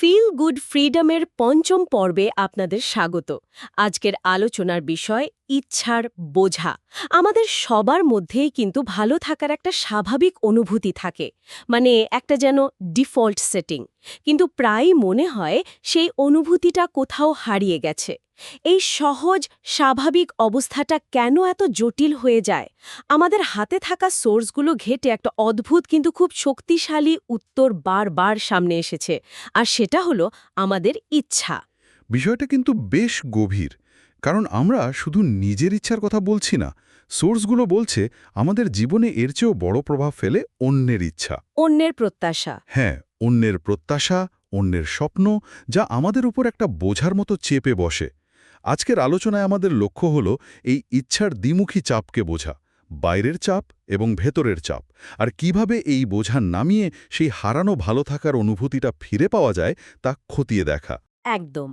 Feel good ফ্রিডমের পঞ্চম পর্বে আপনাদের স্বাগত। আজকের আলোচনার বিষয় ইচ্ছার বোঝা। আমাদের সবার মধ্যেই কিন্তু ভালো থাকার একটা স্বাভাবিক অনুভূতি থাকে মানে একটা যেন ডিফল্ট সেটিং। কিন্তু প্রায়ই মনে হয় সেই অনুভূতিটা কোথাও হারিয়ে গেছে। এই সহজ স্বাভাবিক অবস্থাটা কেন এত জটিল হয়ে যায়? আমাদের হাতে থাকা সোর্সগুলো ঘেটে একটা অদ্ভুত কিন্তু খুব শক্তিশালী উত্তর বারবার সামনে এসেছে। আর সেটা হলো আমাদের ইচ্ছা। বিষয়টা কিন্তু বেশ গভীর কারণ আমরা শুধু নিজের ইচ্ছার কথা বলছি না সোর্সগুলো বলছে আমাদের জীবনে এর চেয়েও বড় প্রভাব ফেলে অন্যের ইচ্ছা। অন্যের প্রত্যাশা। হ্যাঁ অন্যের প্রত্যাশা অন্যের স্বপ্ন যা আমাদের উপর একটা বোঝার মতো চেপে বসে। আজকের আলোচনায় আমাদের লক্ষ্য হল এই ইচ্ছার দ্বিমুখী চাপকে বোঝা, বাইরের চাপ এবং ভেতরের চাপ, আর কীভাবে এই বোঝা নামিয়ে সেই হারানো ভালো থাকার অনুভূতিটা ফিরে পাওয়া যায় তা খতিয়ে দেখা। একদম।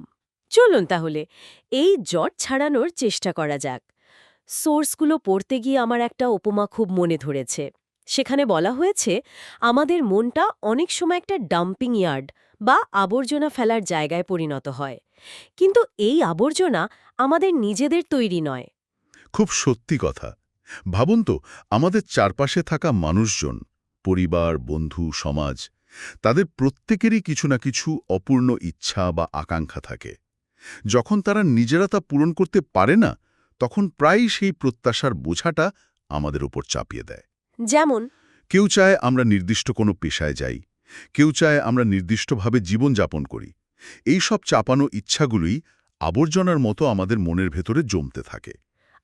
চলুন তাহলে, এই জট ছাড়ানোর চেষ্টা করা যাক। সোর্সগুলো পড়তে গিয়ে আমার একটা উপমা খুব মনে ধরেছে। সেখানে বলা হয়েছে, আমাদের মনটা অনেক সময় একটা ডাম্পিং ইয়ার্ড বা আবর্জনা ফেলার জায়গায় পরিণত হয়। কিন্তু এই আবর্জনা আমাদের নিজেদের তৈরি নয়। খুব সত্যি কথা। ভাবুন তো আমাদের চারপাশে থাকা মানুষজন পরিবার বন্ধু সমাজ তাদের প্রত্যেকেরই কিছু না কিছু অপূর্ণ ইচ্ছা বা আকাঙ্ক্ষা থাকে। যখন তারা নিজেরা তা পূরণ করতে পারে না তখন প্রায়ই সেই প্রত্যাশার বোঝাটা আমাদের উপর চাপিয়ে দেয়। যেমন? কেউ চায় আমরা নির্দিষ্ট কোনো পেশায় যাই কেউ চায় আমরা নির্দিষ্টভাবে জীবনযাপন করি এই সব চাপানো ইচ্ছাগুলোই আবর্জনার মতো আমাদের মনের ভেতরে জমতে থাকে।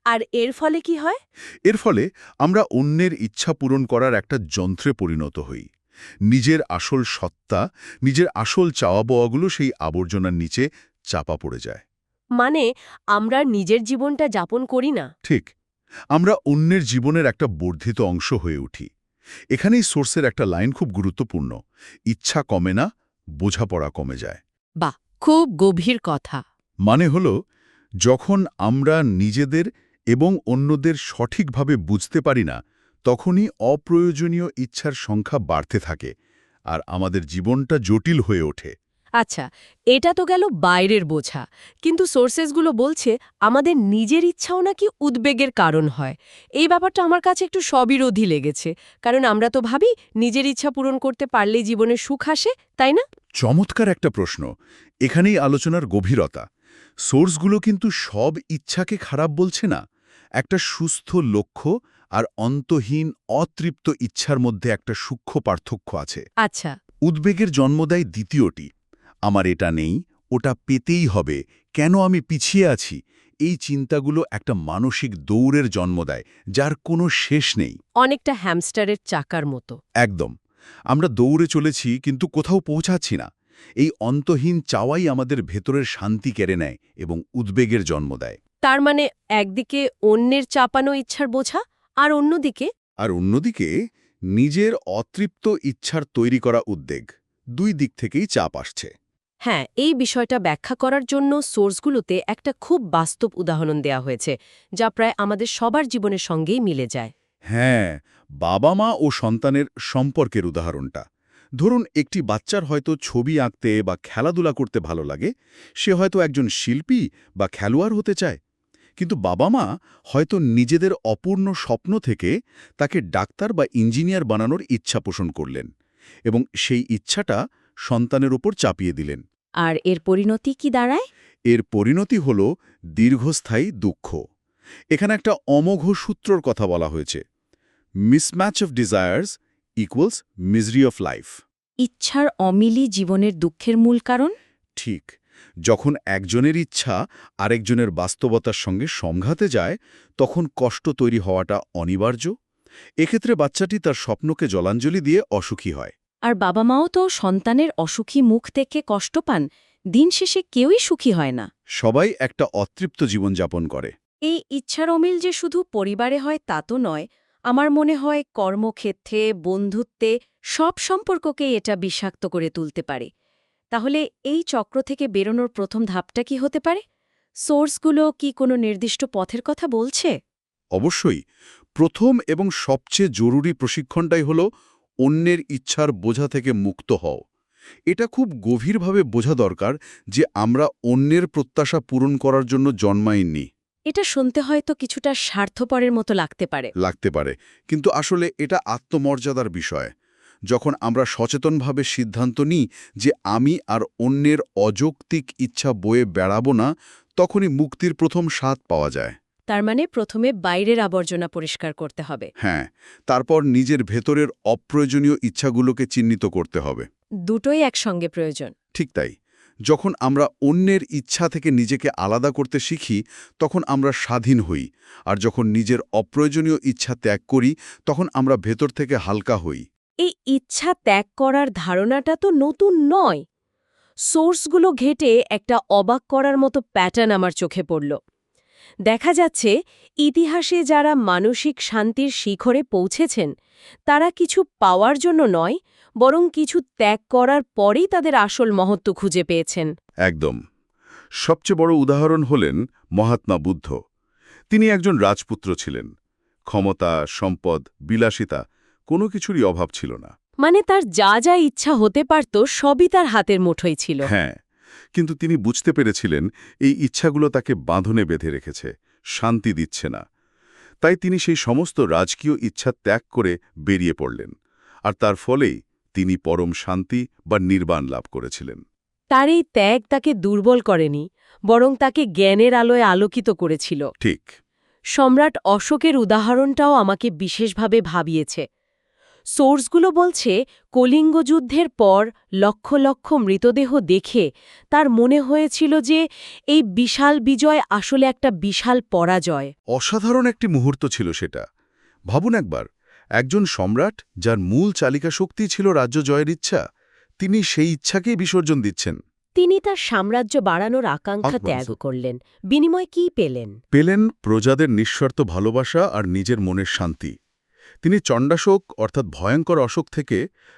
আর এর ফলে কি হয়? এর ফলে আমরা অন্যের ইচ্ছা পূরণ করার একটা যন্ত্রে পরিণত হই। নিজের আসল সত্তা নিজের আসল চাওয়া পাওয়াগুলো সেই আবর্জনার নিচে চাপা পড়ে যায়। মানে আমরা নিজের জীবনটা যাপন করি না? ঠিক। আমরা অন্যের জীবনের একটা বর্ধিত অংশ হয়ে উঠি। এখানেই সোর্সের একটা লাইন খুব গুরুত্বপূর্ণ। ইচ্ছা কমে না বোঝাপড়া কমে যায়। বাহ খুব গভীর কথা। মানে হল, যখন আমরা নিজেদের এবং অন্যদের সঠিকভাবে বুঝতে পারি না, তখনই অপ্রয়োজনীয় ইচ্ছার সংখ্যা বাড়তে থাকে, আর আমাদের জীবনটা জটিল হয়ে ওঠে। আচ্ছা এটা তো গেল বাইরের বোঝা। কিন্তু সোর্সেসগুলো বলছে আমাদের নিজের ইচ্ছাও নাকি উদ্বেগের কারণ হয়। এই ব্যাপারটা আমার কাছে একটু সবিরোধী লেগেছে। কারণ আমরা তো ভাবি নিজের ইচ্ছা পূরণ করতে পারলেই জীবনে সুখ আসে তাই না? চমৎকার একটা প্রশ্ন। এখানেই আলোচনার গভীরতা। সোর্সগুলো কিন্তু সব ইচ্ছাকে খারাপ বলছে না। একটা সুস্থ লক্ষ্য আর অন্তহীন অতৃপ্ত ইচ্ছার মধ্যে একটা সূক্ষ্ম পার্থক্য আছে। আচ্ছা। উদ্বেগের জন্ম দেয় দ্বিতীয়টি। আমার এটা নেই ওটা পেতেই হবে। কেন আমি পিছিয়ে আছি? এই চিন্তাগুলো একটা মানসিক দৌড়ের জন্ম দেয় যার কোনো শেষ নেই। অনেকটা হ্যামস্টারের চাকার মতো। একদম। আমরা দৌড়ে চলেছি কিন্তু কোথাও পৌঁছাচ্ছি না। এই অন্তহীন চাওয়াই আমাদের ভেতরের শান্তি কেড়ে নেয় এবং উদ্বেগের জন্ম দেয়। তার মানে একদিকে অন্যের চাপানো ইচ্ছার বোঝা আর অন্যদিকে? আর অন্যদিকে নিজের অতৃপ্ত ইচ্ছার তৈরি করা উদ্বেগ। দুই দিক থেকেই চাপ আসছে। হ্যাঁ এই বিষয়টা ব্যাখ্যা করার জন্য সোর্সগুলোতে একটা খুব বাস্তব উদাহরণ দেয়া হয়েছে, যা প্রায় আমাদের সবার জীবনের সঙ্গেই মিলে যায়। হ্যাঁ বাবা মা ও সন্তানের সম্পর্কের উদাহরণটা। ধরুন, একটি বাচ্চার হয়তো ছবি আঁকতে বা খেলাধুলা করতে ভালো লাগে, সে হয়তো একজন শিল্পী বা খেলোয়াড় হতে চায়। কিন্তু বাবা মা হয়তো নিজেদের অপূর্ণ স্বপ্ন থেকে তাকে ডাক্তার বা ইঞ্জিনিয়ার বানানোর ইচ্ছা পোষণ করলেন এবং সেই ইচ্ছাটা সন্তানের ওপর চাপিয়ে দিলেন। আর এর পরিণতি কি দাঁড়ায়? এর পরিণতি হল দীর্ঘস্থায়ী দুঃখ। এখানে একটা অমোঘ সূত্রর কথা বলা হয়েছে। Mismatch of desires equals misery of life ইচ্ছার অমিলি জীবনের দুঃখের মূল কারণ? ঠিক। যখন একজনের ইচ্ছা আরেকজনের বাস্তবতার সঙ্গে সংঘাতে যায় তখন কষ্ট তৈরি হওয়াটা অনিবার্য। এক্ষেত্রে বাচ্চাটি তার স্বপ্নকে জলাঞ্জলি দিয়ে অসুখী হয়। আর বাবা মাও তো সন্তানের অসুখী মুখ থেকে কষ্ট পান দিন শেষে কেউই সুখী হয় না। সবাই একটা অতৃপ্ত জীবনযাপন করে। এই ইচ্ছার অমিল যে শুধু পরিবারে হয় তা তো নয় আমার মনে হয় কর্মক্ষেত্রে বন্ধুত্বে সব সম্পর্ককেই এটা বিষাক্ত করে তুলতে পারে। তাহলে এই চক্র থেকে বেরোনোর প্রথম ধাপটা কি হতে পারে? সোর্সগুলো কি কোনো নির্দিষ্ট পথের কথা বলছে? অবশ্যই। প্রথম এবং সবচেয়ে জরুরি প্রশিক্ষণটাই হল অন্যের ইচ্ছার বোঝা থেকে মুক্ত হও। এটা খুব গভীরভাবে বোঝা দরকার যে আমরা অন্যের প্রত্যাশা পূরণ করার জন্য জন্মাইনি। এটা শুনতে হয়তো কিছুটা স্বার্থপরের মতো লাগতে পারে। লাগতে পারে। কিন্তু আসলে এটা আত্মমর্যাদার বিষয়। যখন আমরা সচেতনভাবে সিদ্ধান্ত নিই যে আমি আর অন্যের অযৌক্তিক ইচ্ছা বয়ে বেড়াবো না তখনই মুক্তির প্রথম স্বাদ পাওয়া যায়। তার মানে প্রথমে বাইরের আবর্জনা পরিষ্কার করতে হবে। হ্যাঁ তারপর নিজের ভেতরের অপ্রয়োজনীয় ইচ্ছাগুলোকে চিহ্নিত করতে হবে। দুটোই একসঙ্গে প্রয়োজন। ঠিক তাই যখন আমরা অন্যের ইচ্ছা থেকে নিজেকে আলাদা করতে শিখি তখন আমরা স্বাধীন হই আর যখন নিজের অপ্রয়োজনীয় ইচ্ছা ত্যাগ করি তখন আমরা ভেতর থেকে হালকা হই। এই ইচ্ছা ত্যাগ করার ধারণাটা তো নতুন নয়। সোর্সগুলো ঘেটে একটা অবাক করার মতো প্যাটার্ন আমার চোখে পড়ল। দেখা যাচ্ছে ইতিহাসে যারা মানসিক শান্তির শিখরে পৌঁছেছেন তারা কিছু পাওয়ার জন্য নয় বরং কিছু ত্যাগ করার পরেই তাদের আসল মহত্ব খুঁজে পেয়েছেন। একদম। সবচেয়ে বড় উদাহরণ হলেন মহাত্মা বুদ্ধ। তিনি একজন রাজপুত্র ছিলেন। ক্ষমতা সম্পদ বিলাসিতা কোনো কিছুরই অভাব ছিল না। মানে তার যা যা ইচ্ছা হতে পারত সবই তার হাতের মুঠোই ছিল। হ্যাঁ কিন্তু তিনি বুঝতে পেরেছিলেন এই ইচ্ছাগুলো তাকে বাঁধনে বেঁধে রেখেছে শান্তি দিচ্ছে না। তাই তিনি সেই সমস্ত রাজকীয় ইচ্ছা ত্যাগ করে বেরিয়ে পড়লেন আর তার ফলেই তিনি পরম শান্তি বা নির্বাণ লাভ করেছিলেন। তার এই ত্যাগ তাকে দুর্বল করেনি বরং তাকে জ্ঞানের আলোয় আলোকিত করেছিল। ঠিক। সম্রাট অশোকের উদাহরণটাও আমাকে বিশেষভাবে ভাবিয়েছে। সোর্সগুলো বলছে কলিঙ্গ যুদ্ধের পর লক্ষ লক্ষ মৃতদেহ দেখে তার মনে হয়েছিল যে এই বিশাল বিজয় আসলে একটা বিশাল পরাজয়। অসাধারণ একটি মুহূর্ত ছিল সেটা। ভাবুন একবার একজন সম্রাট যার মূল চালিকা শক্তি ছিল রাজ্য জয়ের ইচ্ছা তিনি সেই ইচ্ছাকেই বিসর্জন দিচ্ছেন। তিনি তার সাম্রাজ্য বাড়ানোর আকাঙ্ক্ষা ত্যাগ করলেন। বিনিময় কি পেলেন? পেলেন প্রজাদের নিঃস্বার্থ ভালোবাসা আর নিজের মনের শান্তি। তিনি চণ্ডাশোক অর্থাৎ ভয়ঙ্কর অশোক থেকে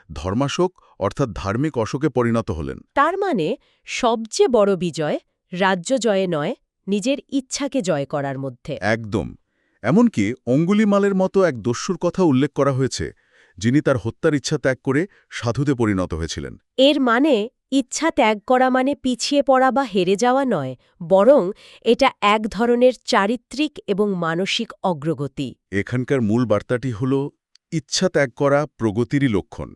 ধর্মাশোক অর্থাৎ ধার্মিক অশোকে পরিণত হলেন। তার মানে সবচেয়ে বড় বিজয় রাজ্য জয়ে নয় নিজের ইচ্ছাকে জয় করার মধ্যে। একদম। এমনকি অঙ্গুলিমালের মতো এক দস্যুর কথা উল্লেখ করা হয়েছে যিনি তার হত্যার ইচ্ছা ত্যাগ করে সাধুতে পরিণত হয়েছিলেন। এর মানে ইচ্ছা ত্যাগ করা মানে পিছিয়ে পড়া বা হেরে যাওয়া নয় বরং এটা এক ধরনের চারিত্রিক এবং মানসিক অগ্রগতি। এখানকার মূল বার্তাটি হল ইচ্ছা ত্যাগ করা প্রগতিরই লক্ষণ।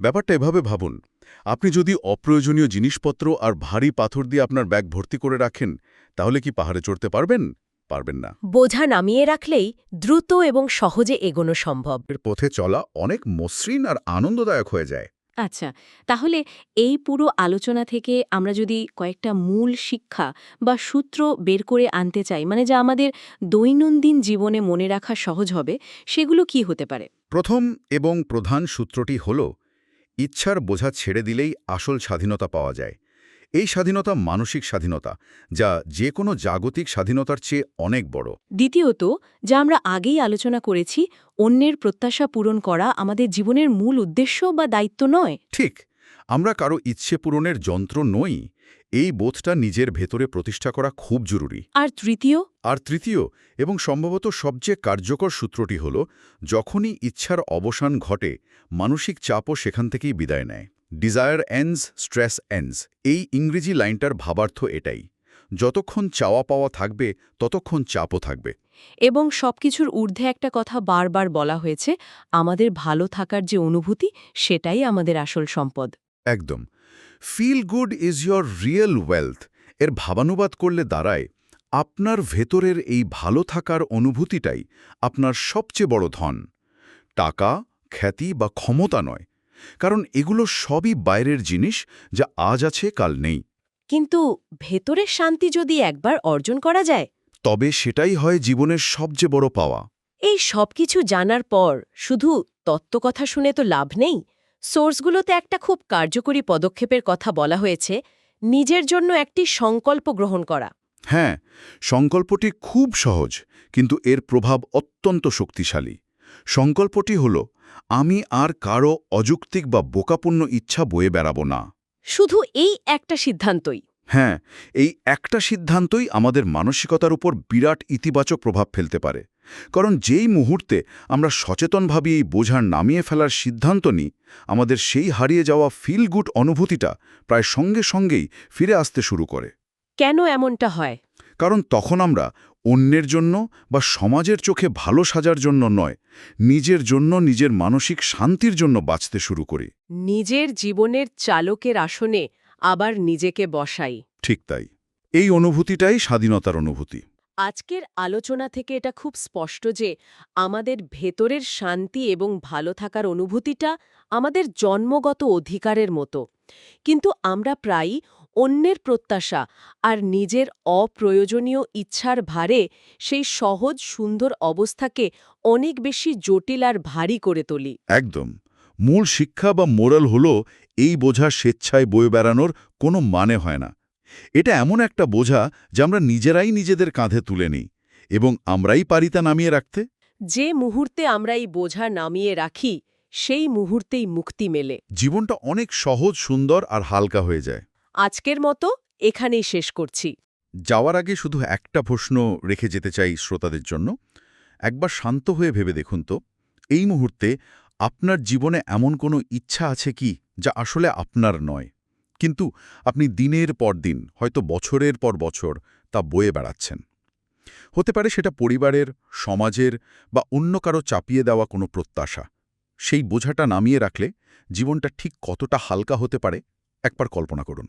ব্যাপারটা এভাবে ভাবুন আপনি যদি অপ্রয়োজনীয় জিনিসপত্র আর ভারী পাথর দিয়ে আপনার ব্যাগ ভর্তি করে রাখেন তাহলে কি পাহাড়ে চড়তে পারবেন? পারবেন না। বোঝা নামিয়ে রাখলেই দ্রুত এবং সহজে এগোনো সম্ভব। পথে চলা অনেক মসৃণ আর আনন্দদায়ক হয়ে যায়। আচ্ছা তাহলে এই পুরো আলোচনা থেকে আমরা যদি কয়েকটা মূল শিক্ষা বা সূত্র বের করে আনতে চাই মানে যা আমাদের দৈনন্দিন জীবনে মনে রাখা সহজ হবে, সেগুলো কি হতে পারে? প্রথম এবং প্রধান সূত্রটি হল, ইচ্ছার বোঝা ছেড়ে দিলেই আসল স্বাধীনতা পাওয়া যায়। এই স্বাধীনতা মানসিক স্বাধীনতা যা যে কোনো জাগতিক স্বাধীনতার চেয়ে অনেক বড়। দ্বিতীয়ত যা আমরা আগেই আলোচনা করেছি অন্যের প্রত্যাশা পূরণ করা আমাদের জীবনের মূল উদ্দেশ্য বা দায়িত্ব নয়। ঠিক আমরা কারও ইচ্ছে পূরণের যন্ত্র নই এই বোধটা নিজের ভেতরে প্রতিষ্ঠা করা খুব জরুরি। আর তৃতীয়? আর তৃতীয় এবং সম্ভবত সবচেয়ে কার্যকর সূত্রটি হল যখনই ইচ্ছার অবসান ঘটে মানসিক চাপও সেখান থেকেই বিদায় নেয়। ডিজায়ার এন্ডস স্ট্রেস এন্ডস এই ইংরেজি লাইনটার ভাবার্থ এটাই। যতক্ষণ চাওয়া পাওয়া থাকবে ততক্ষণ চাপও থাকবে। এবং সবকিছুর ঊর্ধ্বে একটা কথা বারবার বলা হয়েছে আমাদের ভালো থাকার যে অনুভূতি সেটাই আমাদের আসল সম্পদ। একদম। Feel good is your real wealth এর ভাবানুবাদ করলে দাঁড়ায় আপনার ভেতরের এই ভালো থাকার অনুভূতিটাই আপনার সবচেয়ে বড় ধন। টাকা খ্যাতি বা ক্ষমতা নয়। কারণ এগুলো সবই বাইরের জিনিস যা আজ আছে কাল নেই। কিন্তু ভেতরের শান্তি যদি একবার অর্জন করা যায়? তবে সেটাই হয় জীবনের সবচেয়ে বড় পাওয়া। এই সব কিছু জানার পর শুধু তত্ত্বকথা শুনে তো লাভ নেই। সোর্সগুলোতে একটা খুব কার্যকরী পদক্ষেপের কথা বলা হয়েছে নিজের জন্য একটি সংকল্প গ্রহণ করা। হ্যাঁ সংকল্পটি খুব সহজ কিন্তু এর প্রভাব অত্যন্ত শক্তিশালী। সংকল্পটি হল আমি আর কারও অযৌক্তিক বা বোকাপূর্ণ ইচ্ছা বয়ে বেড়াব না। শুধু এই একটা সিদ্ধান্তই। হ্যাঁ এই একটা সিদ্ধান্তই আমাদের মানসিকতার উপর বিরাট ইতিবাচক প্রভাব ফেলতে পারে। কারণ যেই মুহূর্তে আমরা সচেতনভাবে এই বোঝার নামিয়ে ফেলার সিদ্ধান্ত নিই আমাদের সেই হারিয়ে যাওয়া ফিল গুড অনুভূতিটা প্রায় সঙ্গে সঙ্গেই ফিরে আসতে শুরু করে। কেন এমনটা হয়? কারণ তখন আমরা অন্যের জন্য বা সমাজের চোখে ভালো সাজার জন্য নয় নিজের জন্য নিজের মানসিক শান্তির জন্য বাঁচতে শুরু করি। নিজের জীবনের চালকের আসনে আবার নিজেকে বসাই। ঠিক তাই। এই অনুভূতিটাই স্বাধীনতার অনুভূতি। আজকের আলোচনা থেকে এটা খুব স্পষ্ট যে আমাদের ভেতরের শান্তি এবং ভালো থাকার অনুভূতিটা আমাদের জন্মগত অধিকারের মতো। কিন্তু আমরা প্রায়ই অন্যের প্রত্যাশা আর নিজের অপ্রয়োজনীয় ইচ্ছার ভারে সেই সহজ সুন্দর অবস্থাকে অনেক বেশি জটিল আর ভারী করে তুলি। একদম। মূল শিক্ষা বা মোরাল হল এই বোঝা স্বেচ্ছায় বয়ে বেড়ানোর কোনো মানে হয় না। এটা এমন একটা বোঝা যা আমরা নিজেরাই নিজেদের কাঁধে তুলে নিই এবং আমরাই পারি তা নামিয়ে রাখতে। যে মুহূর্তে আমরা এই বোঝা নামিয়ে রাখি সেই মুহূর্তেই মুক্তি মেলে। জীবনটা অনেক সহজ সুন্দর আর হালকা হয়ে যায়। আজকের মতো এখানেই শেষ করছি। যাওয়ার আগে শুধু একটা প্রশ্ন রেখে যেতে চাই শ্রোতাদের জন্য। একবার শান্ত হয়ে ভেবে দেখুন তো, এই মুহূর্তে আপনার জীবনে এমন কোনো ইচ্ছা আছে কি যা আসলে আপনার নয়? কিন্তু আপনি দিনের পর দিন, হয়তো বছরের পর বছর, তা বয়ে বেড়াচ্ছেন। হতে পারে সেটা পরিবারের, সমাজের বা অন্য কারও চাপিয়ে দেওয়া কোনো প্রত্যাশা। সেই বোঝাটা নামিয়ে রাখলে জীবনটা ঠিক কতটা হালকা হতে পারে, একবার কল্পনা করুন।